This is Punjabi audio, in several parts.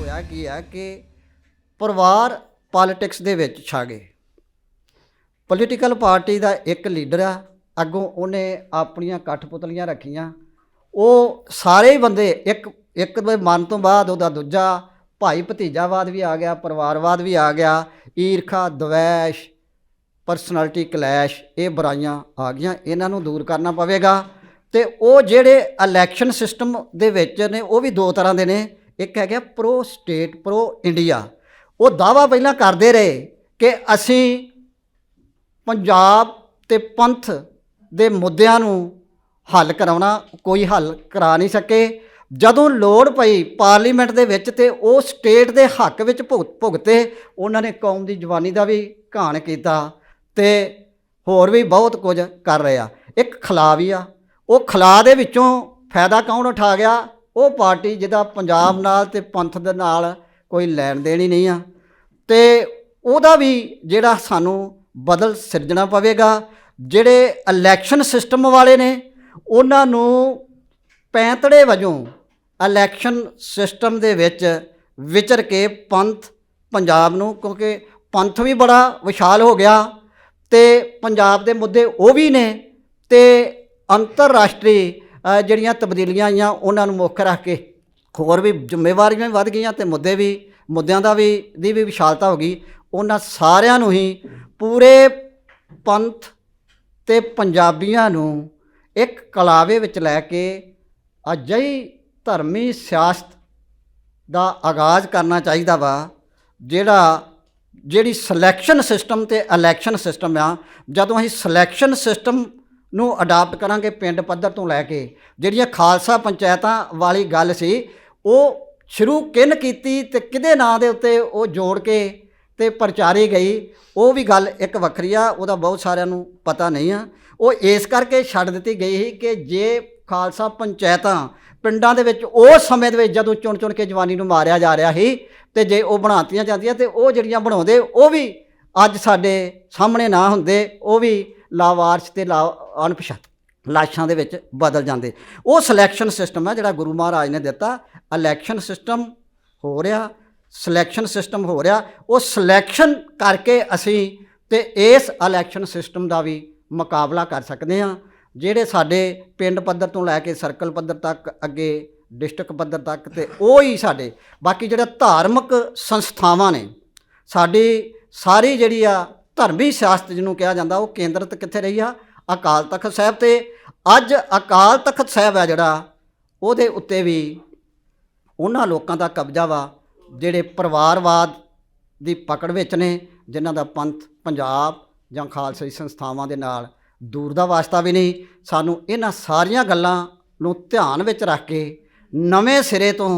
ਹੋਇਆ ਕੀ ਹੈ ਕਿ ਪਰਿਵਾਰ ਪੋਲਿਟਿਕਸ ਦੇ ਵਿੱਚ ਛਾ ਗਏ। ਪੋਲੀਟੀਕਲ ਪਾਰਟੀ ਦਾ ਇੱਕ ਲੀਡਰ ਆ, ਅੱਗੋਂ ਉਹਨੇ ਆਪਣੀਆਂ ਕਠਪੁਤਲੀਆਂ ਰੱਖੀਆਂ। ਉਹ ਸਾਰੇ ਹੀ ਬੰਦੇ ਇੱਕ ਇੱਕ ਦੇ ਮਨ ਤੋਂ ਬਾਅਦ ਉਹਦਾ ਦੂਜਾ ਭਾਈ ਭਤੀਜਾਵਾਦ ਵੀ ਆ ਗਿਆ, ਪਰਿਵਾਰਵਾਦ ਵੀ ਆ ਗਿਆ, ਈਰਖਾ, ਦਵੈਸ਼ ਪਰਸਨੈਲਿਟੀ ਕਲੈਸ਼ ਇਹ ਬੁਰਾਈਆਂ ਆ ਗਈਆਂ। ਇਹਨਾਂ ਨੂੰ ਦੂਰ ਕਰਨਾ ਪਵੇਗਾ ਤੇ ਉਹ ਜਿਹੜੇ ਇਲੈਕਸ਼ਨ ਸਿਸਟਮ ਦੇ ਵਿੱਚ ਨੇ, ਉਹ ਵੀ ਦੋ ਤਰ੍ਹਾਂ ਦੇ ਨੇ। ਇੱਕ ਹੈਗਾ ਪ੍ਰੋ ਸਟੇਟ ਪ੍ਰੋ ਇੰਡੀਆ ਉਹ ਦਾਵਾ ਪਹਿਲਾਂ ਕਰਦੇ ਰਹੇ ਕਿ ਅਸੀਂ ਪੰਜਾਬ ਤੇ ਪੰਥ ਦੇ ਮੁੱਦਿਆਂ ਨੂੰ ਹੱਲ ਕਰਾਉਣਾ, ਕੋਈ ਹੱਲ ਕਰਾ ਨਹੀਂ ਸਕੇ। ਜਦੋਂ ਲੋੜ ਪਈ ਪਾਰਲੀਮੈਂਟ ਦੇ ਵਿੱਚ ਤੇ ਉਹ ਸਟੇਟ ਦੇ ਹੱਕ ਵਿੱਚ ਭੁਗ- ਭੁਗਤੇ, ਉਹਨਾਂ ਨੇ ਕੌਮ ਦੀ ਜਵਾਨੀ ਦਾ ਵੀ ਘਾਣ ਕੀਤਾ ਤੇ ਹੋਰ ਵੀ ਬਹੁਤ ਕੁਝ ਕਰ ਰਹੇ ਆ। ਇੱਕ ਖਲਾ ਵੀ ਆ। ਉਹ ਖਲਾ ਦੇ ਵਿੱਚੋਂ ਫਾਇਦਾ ਕੌਣ ਉਠਾ ਗਿਆ? ਉਹ ਪਾਰਟੀ ਜਿਹਦਾ ਪੰਜਾਬ ਨਾਲ ਤੇ ਪੰਥ ਦੇ ਨਾਲ ਕੋਈ ਲੈਣ ਦੇਣ ਹੀ ਨਹੀਂ ਆ। ਤੇ ਉਹਦਾ ਵੀ ਜਿਹੜਾ ਸਾਨੂੰ ਬਦਲ ਸਿਰਜਣਾ ਪਵੇਗਾ, ਜਿਹੜੇ ਇਲੈਕਸ਼ਨ ਸਿਸਟਮ ਵਾਲੇ ਨੇ, ਉਹਨਾਂ ਨੂੰ ਪੈਂਤੜੇ ਵਜੋਂ ਇਲੈਕਸ਼ਨ ਸਿਸਟਮ ਦੇ ਵਿੱਚ ਵਿਚਰ ਕੇ ਪੰਥ ਪੰਜਾਬ ਨੂੰ, ਕਿਉਂਕਿ ਪੰਥ ਵੀ ਬੜਾ ਵਿਸ਼ਾਲ ਹੋ ਗਿਆ ਤੇ ਪੰਜਾਬ ਦੇ ਮੁੱਦੇ ਉਹ ਵੀ ਨੇ ਤੇ ਅੰਤਰਰਾਸ਼ਟਰੀ ਜਿਹੜੀਆਂ ਤਬਦੀਲੀਆਂ ਆਈਆਂ, ਉਹਨਾਂ ਨੂੰ ਮੁੱਖ ਰੱਖ ਕੇ ਹੋਰ ਵੀ ਜ਼ਿੰਮੇਵਾਰੀਆਂ ਵੀ ਵੱਧ ਗਈਆਂ ਤੇ ਮੁੱਦੇ ਵੀ, ਮੁੱਦਿਆਂ ਦਾ ਵੀ, ਦੀ ਵੀ ਵਿਸ਼ਾਲਤਾ ਹੋ ਗਈ। ਉਹਨਾਂ ਸਾਰਿਆਂ ਨੂੰ ਹੀ ਪੂਰੇ ਪੰਥ ਤੇ ਪੰਜਾਬੀਆਂ ਨੂੰ ਇੱਕ ਕਲਾਵੇ ਵਿੱਚ ਲੈ ਕੇ ਅਜਿਹੀ ਧਰਮੀ ਸਿਆਸਤ ਦਾ ਆਗਾਜ਼ ਕਰਨਾ ਚਾਹੀਦਾ ਵਾ, ਜਿਹੜਾ, ਜਿਹੜੀ ਸਿਲੈਕਸ਼ਨ ਸਿਸਟਮ ਤੇ ਇਲੈਕਸ਼ਨ ਸਿਸਟਮ ਆ। ਜਦੋਂ ਅਸੀਂ ਸਿਲੈਕਸ਼ਨ ਸਿਸਟਮ ਨੂੰ ਅਡਾਪਟ ਕਰਾਂਗੇ ਪਿੰਡ ਪੱਧਰ ਤੋਂ ਲੈ ਕੇ। ਜਿਹੜੀਆਂ ਖਾਲਸਾ ਪੰਚਾਇਤਾਂ ਵਾਲੀ ਗੱਲ ਸੀ, ਉਹ ਸ਼ੁਰੂ ਕਿਨ ਕੀਤੀ ਤੇ ਕਿਹਦੇ ਨਾਂ ਦੇ ਉੱਤੇ ਉਹ ਜੋੜ ਕੇ ਤੇ ਪ੍ਰਚਾਰੀ ਗਈ, ਉਹ ਵੀ ਗੱਲ ਇੱਕ ਵੱਖਰੀ ਆ, ਉਹਦਾ ਬਹੁਤ ਸਾਰਿਆਂ ਨੂੰ ਪਤਾ ਨਹੀਂ ਆ। ਉਹ ਇਸ ਕਰਕੇ ਛੱਡ ਦਿੱਤੀ ਗਈ ਸੀ ਕਿ ਜੇ ਖਾਲਸਾ ਪੰਚਾਇਤਾਂ ਪਿੰਡਾਂ ਦੇ ਵਿੱਚ ਉਹ ਸਮੇਂ ਦੇ ਵਿੱਚ ਜਦੋਂ ਚੁਣ ਚੁਣ ਕੇ ਜਵਾਨੀ ਨੂੰ ਮਾਰਿਆ ਜਾ ਰਿਹਾ ਸੀ ਤੇ ਜੇ ਉਹ ਬਣਾਤੀਆਂ ਜਾਂਦੀਆਂ ਤੇ ਉਹ ਜਿਹੜੀਆਂ ਬਣਾਉਂਦੇ, ਉਹ ਵੀ ਅੱਜ ਸਾਡੇ ਸਾਹਮਣੇ ਨਾ ਹੁੰਦੇ, ਉਹ ਵੀ ਲਾਵਾਰਸ ਤੇ ਲਾ ਅਣਪਛਾਤ, ਲਾਸ਼ਾਂ ਦੇ ਵਿੱਚ ਬਦਲ ਜਾਂਦੇ। ਉਹ ਸਿਲੈਕਸ਼ਨ ਸਿਸਟਮ ਹੈ ਜਿਹੜਾ ਗੁਰੂ ਮਹਾਰਾਜ ਨੇ ਦਿੱਤਾ। ਇਲੈਕਸ਼ਨ ਸਿਸਟਮ ਹੋ ਰਿਹਾ ਸਿਲੈਕਸ਼ਨ ਸਿਸਟਮ ਹੋ ਰਿਹਾ। ਉਹ ਸਿਲੈਕਸ਼ਨ ਕਰਕੇ ਅਸੀਂ ਤੇ ਇਸ ਇਲੈਕਸ਼ਨ ਸਿਸਟਮ ਦਾ ਵੀ ਮੁਕਾਬਲਾ ਕਰ ਸਕਦੇ ਹਾਂ। ਜਿਹੜੇ ਸਾਡੇ ਪਿੰਡ ਪੱਧਰ ਤੋਂ ਲੈ ਕੇ ਸਰਕਲ ਪੱਧਰ ਤੱਕ, ਅੱਗੇ ਡਿਸਟ੍ਰਿਕਟ ਪੱਧਰ ਤੱਕ ਤੇ ਉਹ ਹੀ ਸਾਡੇ। ਬਾਕੀ ਜਿਹੜੇ ਧਾਰਮਿਕ ਸੰਸਥਾਵਾਂ ਨੇ, ਸਾਡੀ ਸਾਰੀ ਜਿਹੜੀ ਆ ਧਰਮੀ ਸਿਆਸਤ ਜਿਹਨੂੰ ਕਿਹਾ ਜਾਂਦਾ, ਉਹ ਕੇਂਦਰਿਤ ਕਿੱਥੇ ਰਹੀ ਆ? ਅਕਾਲ ਤਖਤ ਸਾਹਿਬ ਤੇ ਅੱਜ ਅਕਾਲ ਤਖਤ ਸਾਹਿਬ ਆ ਜਿਹੜਾ, ਉਹਦੇ ਉੱਤੇ ਵੀ ਉਹਨਾਂ ਲੋਕਾਂ ਦਾ ਕਬਜ਼ਾ ਵਾ, ਜਿਹੜੇ ਪਰਿਵਾਰਵਾਦ ਦੀ ਪਕੜ ਵਿੱਚ ਨੇ, ਜਿਨ੍ਹਾਂ ਦਾ ਪੰਥ ਪੰਜਾਬ ਜਾਂ ਖਾਲਸਾਈ ਸੰਸਥਾਵਾਂ ਦੇ ਨਾਲ ਦੂਰ ਦਾ ਵਾਸਤਾ ਵੀ ਨਹੀਂ। ਸਾਨੂੰ ਇਹਨਾਂ ਸਾਰੀਆਂ ਗੱਲਾਂ ਨੂੰ ਧਿਆਨ ਵਿੱਚ ਰੱਖ ਕੇ ਨਵੇਂ ਸਿਰੇ ਤੋਂ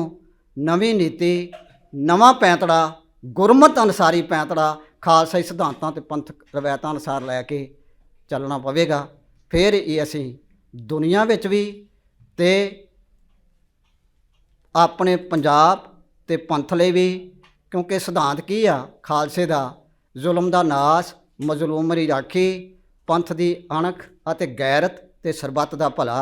ਨਵੀਂ ਨੀਤੀ, ਨਵਾਂ ਪੈਂਤੜਾ, ਗੁਰਮਤ ਅਨਸਾਰੀ ਪੈਂਤੜਾ ਖਾਲਸਾਈ ਸਿਧਾਂਤਾਂ ਤੇ ਪੰਥਕ ਰਵਾਇਤਾਂ ਅਨੁਸਾਰ ਲੈ ਕੇ ਚੱਲਣਾ ਪਵੇਗਾ। ਫਿਰ ਇਹ ਅਸੀਂ ਦੁਨੀਆ ਵਿੱਚ ਵੀ ਤੇ ਆਪਣੇ ਪੰਜਾਬ ਤੇ ਪੰਥ ਲਈ ਵੀ, ਕਿਉਂਕਿ ਸਿਧਾਂਤ ਕੀ ਆ? ਖਾਲਸੇ ਦਾ ਜ਼ੁਲਮ ਦਾ ਨਾਸ, ਮਜ਼ਲੂਮ ਦੀ ਰਾਖੀ, ਪੰਥ ਦੀ ਅਣਖ ਅਤੇ ਗੈਰਤ ਤੇ ਸਰਬੱਤ ਦਾ ਭਲਾ।